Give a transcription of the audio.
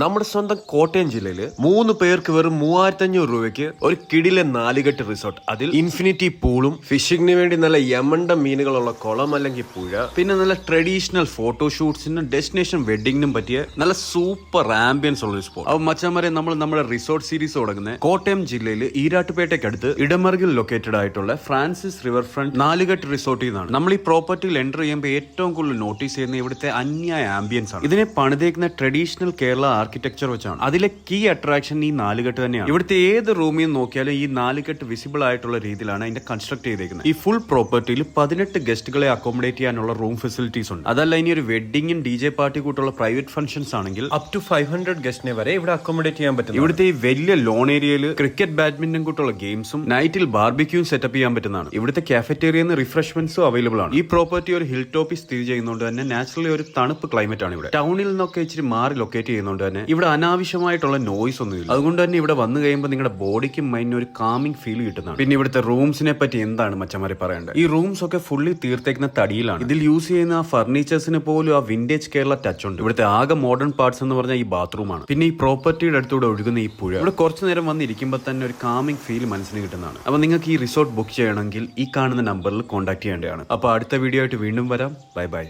നമ്മുടെ സ്വന്തം കോട്ടയം ജില്ലയിൽ മൂന്ന് പേർക്ക് വെറും മൂവായിരത്തി അഞ്ഞൂറ് രൂപയ്ക്ക് ഒരു കിടിലെ നാലുകെട്ട് റിസോർട്ട്. അതിൽ ഇൻഫിനിറ്റി പൂളും ഫിഷിങ്ങിന് വേണ്ടി നല്ല യമണ്ട മീനുകളുള്ള കുളം അല്ലെങ്കിൽ പുഴ പിന്നെ നല്ല ട്രഡീഷണൽ ഫോട്ടോഷൂട്ട്സിനും ഡെസ്റ്റിനേഷൻ വെഡിങ്ങിനും പറ്റിയ നല്ല സൂപ്പർ ആംബിയൻസ് ഉള്ള ഒരു സ്പോട്ട്. അപ്പൊ മച്ചാമാരെ നമ്മൾ നമ്മുടെ റിസോർട്ട് സീരീസ് തുടങ്ങുന്നത് കോട്ടയം ജില്ലയിൽ ഈരാട്ടുപേട്ടയ്ക്ക് അടുത്ത് ഇടമറുകിൽ ലൊക്കേറ്റഡ് ആയിട്ടുള്ള ഫ്രാൻസിസ് റിവർ ഫ്രണ്ട് നാലുകെട്ട് റിസോർട്ടിൽ നിന്നാണ് നമ്മൾ ഈ പ്രോപ്പർട്ടിയിൽ എന്റർ ചെയ്യുമ്പോൾ ഏറ്റവും കൂടുതൽ നോട്ടീസ് ചെയ്യുന്ന ഇവിടുത്തെ അന്യായ ആംബിയൻസ് ആണ്. ഇതിനെ പണിതേക്കുന്ന ട്രഡീഷണൽ കേരള ആർക്കിടെക്ചർ വെച്ചാണ്. അതിലെ കീ അട്രാക്ഷൻ ഈ നാലുകെട്ട് തന്നെയാണ്. ഇവിടുത്തെ ഏത് റൂമിൽ നിന്ന് നോക്കിയാലും ഈ നാലുകെട്ട് വിസിബിൾ ആയിട്ടുള്ള രീതിയിലാണ് അതിന്റെ കൺസ്ട്രക്ട് ചെയ്തേക്കുന്നത്. ഈ ഫുൾ പ്രോപ്പർട്ടിയിൽ പതിനെട്ട് ഗസ്റ്റുകളെ അക്കോമഡേറ്റ് ചെയ്യാനുള്ള റൂം ഫെസിലിറ്റീസ് ഉണ്ട്. അതല്ല ഇനി ഒരു വെഡിങ്ങും ഡി ജെ പാർട്ടി കൂട്ടുള്ള പ്രൈവറ്റ് ഫംഗ്ഷൻസ് ആണെങ്കിൽ അപ് ടു ഫൈവ് ഹൺഡ്രഡ് ഗസ്റ്റിനെ വരെ ഇവിടെ അക്കോമഡേറ്റ് ചെയ്യാൻ പറ്റും ഇവിടുത്തെ ഈ വലിയ ലോൺ ഏരിയയിൽ ക്രിക്കറ്റ് ബാഡ്മിന്റൺ കൂട്ടുള്ള ഗെയിംസും നൈറ്റിൽ ബാർബിക്യൂം സെറ്റപ്പ് ചെയ്യാൻ പറ്റുന്നതാണ്. ഇവിടുത്തെ കാഫറ്റേറിയ റിഫ്രഷ്മെന്റ്സും അവൈലബിൾ ആണ്. ഈ പ്രോപ്പർട്ടി ഒരു ഹിൽ ടോപ്പിൽ സ്ഥിതി ചെയ്യുന്നതുകൊണ്ട് തന്നെ നാച്ചുറലി ഒരു തണുപ്പ് ക്ലൈമറ്റ് ആണ് ഇവിടെ. ടൗണിൽ നിന്നൊക്കെ ഇച്ചിരി മാറി ലൊക്കേറ്റ് ചെയ്യുന്നതുകൊണ്ട് തന്നെ ഇവിടെ അനാവശ്യമായിട്ടുള്ള നോയ്സ് ഒന്നുമില്ല അതുകൊണ്ട് തന്നെ ഇവിടെ വന്നു കഴിയുമ്പോൾ നിങ്ങളുടെ ബോഡിക്കും മൈൻഡിനും ഒരു കാമിംഗ് ഫീൽ കിട്ടുന്നതാണ്. പിന്നെ ഇവിടുത്തെ റൂംസിനെ പറ്റി എന്താണ് മച്ചമാരെ പറയേണ്ടത്? ഈ റൂംസ് ഒക്കെ ഫുള്ളി തീർത്തേക്കുന്ന തടിയിലാണ്. ഇതിൽ യൂസ് ചെയ്യുന്ന ആ ഫർണിച്ചേഴ്സിന് പോലും ആ വിന്റേജ് കേരള ടച്ച് ഉണ്ട്. ഇവിടുത്തെ ആകെ മോഡേൺ പാർട്സ് എന്ന് പറഞ്ഞാൽ ഈ ബാത്റൂമാണ് പിന്നെ ഈ പ്രോപ്പർട്ടിയുടെ അടുത്തൂടെ ഒഴുകുന്ന ഈ പുഴ. ഇവിടെ കുറച്ചു നേരം വന്നിരിക്കുമ്പോൾ തന്നെ ഒരു കാമിംഗ് ഫീൽ മനസ്സിന് കിട്ടുന്നതാണ്. അപ്പൊ നിങ്ങൾക്ക് ഈ റിസോർട്ട് ബുക്ക് ചെയ്യണമെങ്കിൽ ഈ കാണുന്ന നമ്പറിൽ കോൺടാക്ട് ചെയ്യേണ്ടതാണ്. അപ്പൊ അടുത്ത വീഡിയോ ആയിട്ട് വീണ്ടും വരാം. Bye bye